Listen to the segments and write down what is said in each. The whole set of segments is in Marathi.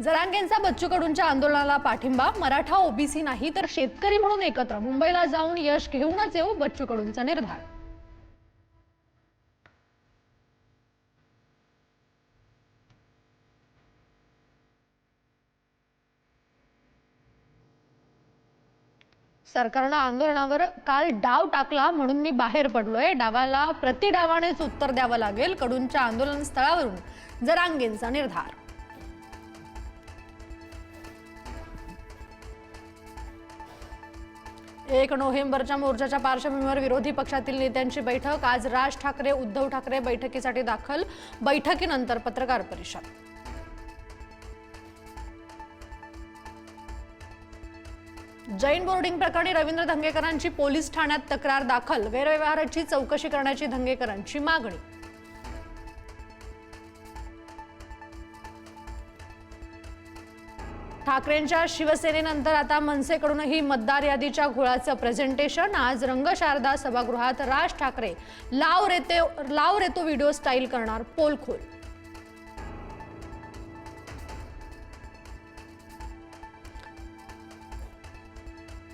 जरांगेंचा बच्चू कडूंच्या आंदोलनाला पाठिंबा मराठा ओबीसी नाही तर शेतकरी म्हणून एकत्र. मुंबईला जाऊन यश घेऊनच येऊ बच्चू कडूंचा निर्धार. सरकारनं आंदोलनावर काल डाव टाकला म्हणून मी बाहेर पडलोय. डावाला प्रति डावानेच उत्तर द्यावं लागेल कडूंच्या आंदोलन स्थळावरून जरांगेंचा निर्धार. एक नोव्हेंबरच्या मोर्चाच्या पार्श्वभूमीवर विरोधी पक्षातील नेत्यांची बैठक. आज राज ठाकरे उद्धव ठाकरे बैठकीसाठी दाखल. बैठकीनंतर पत्रकार परिषद. जैन बोर्डिंग प्रकरणी रवींद्र धंगेकरांची पोलीस ठाण्यात तक्रार दाखल. गैरव्यवहाराची चौकशी करण्याची धंगेकरांची मागणी. ठाकरेंच्या शिवसेनेनंतर आता मनसेकडूनही मतदार यादीच्या घोळाचं प्रेझेंटेशन आज रंगशारदा सभागृहात राज ठाकरे लाव रेते लाव रेतो व्हिडिओ स्टाईल करणार पोलखोल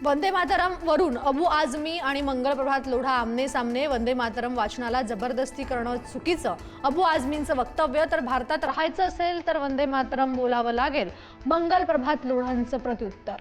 वंदे मातरम वरून अबू आझमी आणि मंगल प्रभात लोढा आमने सामने वंदे मातरम वाचनाला जबरदस्ती करणं चुकीचं. अबू आझमींचं वक्तव्य तर भारतात राहायचं असेल तर वंदे मातरम बोलावं लागेल. मंगल प्रभात लोढांचं प्रत्युत्तर.